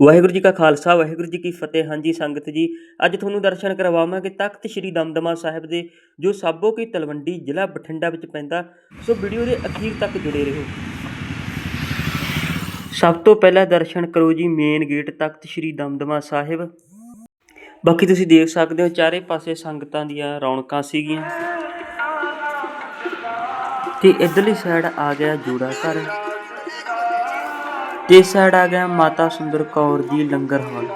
ਵਾਹਿਗੁਰੂ ਜੀ ਕਾ ਖਾਲਸਾ, ਵਾਹਿਗੁਰੂ ਜੀ ਕੀ ਫਤਿਹ। ਹਾਂਜੀ, ਸੰਗਤ ਜੀ, ਅੱਜ ਤੁਹਾਨੂੰ ਦਰਸ਼ਨ ਕਰਵਾਵਾਂਗੇ ਤਖਤ ਸ੍ਰੀ ਦਮਦਮਾ ਸਾਹਿਬ ਦੇ, ਜੋ ਸਾਬੋ ਕੀ ਤਲਵੰਡੀ ਜ਼ਿਲ੍ਹਾ ਬਠਿੰਡਾ ਵਿੱਚ ਪੈਂਦਾ। ਸੋ ਵੀਡੀਓ ਦੇ ਅਖੀਰ ਤੱਕ ਜੁੜੇ ਰਹੋ। ਸਭ ਤੋਂ ਪਹਿਲਾਂ ਦਰਸ਼ਨ ਕਰੋ ਜੀ ਮੇਨ ਗੇਟ ਤਖਤ ਸ੍ਰੀ ਦਮਦਮਾ ਸਾਹਿਬ। ਬਾਕੀ ਤੁਸੀਂ ਦੇਖ ਸਕਦੇ ਹੋ, ਚਾਰੇ ਪਾਸੇ ਸੰਗਤਾਂ ਦੀਆਂ ਰੌਣਕਾਂ ਸੀਗੀਆਂ। ਤੇ ਇਧਰਲੀ ਸਾਈਡ ਆ ਗਿਆ ਜੋੜਾ ਘਰ। ਤੇ ਸਾਈਡ ਆ ਗਿਆ ਮਾਤਾ ਸੁੰਦਰ ਕੌਰ ਦੀ ਲੰਗਰ ਹਾਲ।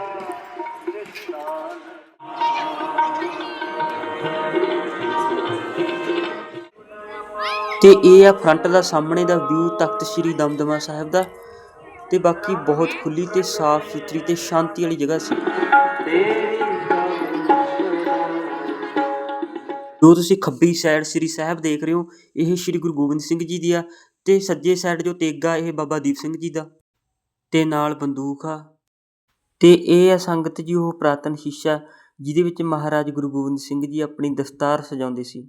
ਤੇ ਇਹ ਆ ਫਰੰਟ ਦਾ ਸਾਹਮਣੇ ਦਾ ਵਿਊ ਤਖਤ ਸ੍ਰੀ ਦਮਦਮਾ ਸਾਹਿਬ ਦਾ। ਤੇ ਬਾਕੀ ਬਹੁਤ ਖੁੱਲੀ ਤੇ ਸਾਫ਼ ਸੁਥਰੀ ਤੇ ਸ਼ਾਂਤੀ ਵਾਲੀ ਜਗ੍ਹਾ ਸੀ। ਜੋ ਤੁਸੀਂ ਖੱਬੀ ਸਾਈਡ ਸ੍ਰੀ ਸਾਹਿਬ ਦੇਖ ਰਹੇ ਹੋ, ਇਹ ਸ੍ਰੀ ਗੁਰੂ ਗੋਬਿੰਦ ਸਿੰਘ ਜੀ ਦੀ ਆ ਤੇ ਸੱਜੇ ਸਾਈਡ ਜੋ ਤੇਗਾ ਇਹ ਬਾਬਾ ਦੀਪ ਸਿੰਘ ਜੀ ਦਾ ਤੇ ਨਾਲ ਬੰਦੂਕ ਆ। ਤੇ ਇਹ ਆ ਸੰਗਤ ਜੀ, ਉਹ ਪ੍ਰਾਤਨ ਸ਼ੀਸ਼ਾ ਜਿਹਦੇ ਵਿੱਚ ਮਹਾਰਾਜ ਗੁਰੂ ਗੋਬਿੰਦ ਸਿੰਘ ਜੀ ਆਪਣੀ ਦਸਤਾਰ ਸਜਾਉਂਦੇ ਸੀ।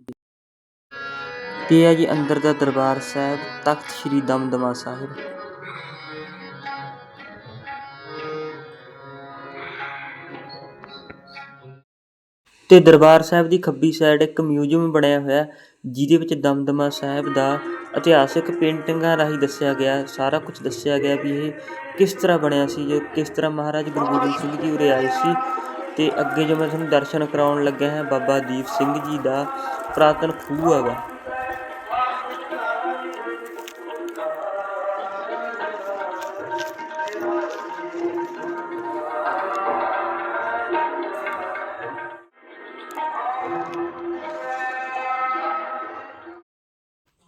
ਤੇ ਆ ਜੀ ਅੰਦਰ ਦਾ ਦਰਬਾਰ ਸਾਹਿਬ, ਤਖਤ ਸ੍ਰੀ ਦਮਦਮਾ ਸਾਹਿਬ। ਤੇ ਦਰਬਾਰ ਸਾਹਿਬ ਦੀ ਖੱਬੀ ਸਾਈਡ ਇੱਕ ਮਿਊਜ਼ੀਅਮ ਬਣਿਆ ਹੋਇਆ ਜਿਹਦੇ ਵਿੱਚ ਦਮਦਮਾ ਸਾਹਿਬ ਦਾ ਇਤਿਹਾਸਿਕ ਪੇਂਟਿੰਗਾਂ ਰਾਹੀਂ ਦੱਸਿਆ ਗਿਆ, ਸਾਰਾ ਕੁਝ ਦੱਸਿਆ ਗਿਆ ਵੀ ਇਹ ਕਿਸ ਤਰ੍ਹਾਂ ਬਣਿਆ ਸੀ, ਜੋ ਕਿਸ ਤਰ੍ਹਾਂ ਮਹਾਰਾਜ ਗੁਰੂ ਗੋਬਿੰਦ ਸਿੰਘ ਜੀ ਉਰੇ ਆਏ ਸੀ। ਤੇ ਅੱਗੇ ਜੋ ਮੈਂ ਤੁਹਾਨੂੰ ਦਰਸ਼ਨ ਕਰਾਉਣ ਲੱਗਾ ਹਾਂ, ਬਾਬਾ ਦੀਪ ਸਿੰਘ ਜੀ ਦਾ ਪ੍ਰਾਤਨ ਖੂਹ ਹੈਗਾ।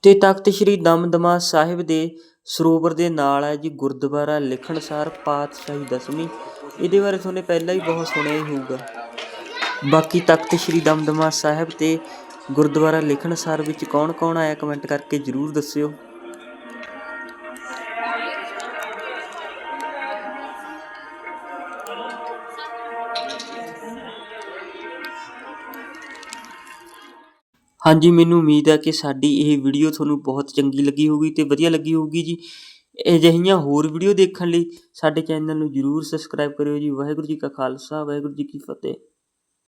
ਤੇ ਤਖਤ ਸ੍ਰੀ ਦਮਦਮਾ ਸਾਹਿਬ ਦੇ ਸਰੋਵਰ ਦੇ ਨਾਲ ਹੈ ਜੀ ਗੁਰਦੁਆਰਾ ਲਿਖਣਸਾਰ ਪਾਤਸ਼ਾਹੀ ਦਸਵੀਂ। ਇਹਦੇ ਬਾਰੇ ਤੁਹਾਨੂੰ ਪਹਿਲਾਂ ਹੀ ਬਹੁਤ ਸੁਣਿਆ ਹੀ ਹੋਊਗਾ। ਬਾਕੀ ਤਖਤ ਸ੍ਰੀ ਦਮਦਮਾ ਸਾਹਿਬ ਤੇ ਗੁਰਦੁਆਰਾ ਲਿਖਣਸਾਰ ਵਿੱਚ ਕੌਣ-ਕੌਣ ਆਇਆ ਕਮੈਂਟ ਕਰਕੇ ਜਰੂਰ ਦੱਸਿਓ। ਹਾਂਜੀ, ਮੈਨੂੰ ਉਮੀਦ ਹੈ ਕਿ ਸਾਡੀ ਇਹ ਵੀਡੀਓ ਤੁਹਾਨੂੰ ਬਹੁਤ ਚੰਗੀ ਲੱਗੀ ਹੋਊਗੀ ਤੇ ਵਧੀਆ ਲੱਗੀ ਹੋਊਗੀ ਜੀ। ਅਜਿਹੀਆਂ ਹੋਰ ਵੀਡੀਓ ਦੇਖਣ ਲਈ ਸਾਡੇ ਚੈਨਲ ਨੂੰ ਜਰੂਰ ਸਬਸਕ੍ਰਾਈਬ ਕਰਿਓ ਜੀ। ਵਾਹਿਗੁਰੂ ਜੀ ਕਾ ਖਾਲਸਾ, ਵਾਹਿਗੁਰੂ ਜੀ ਕੀ ਫਤਿਹ।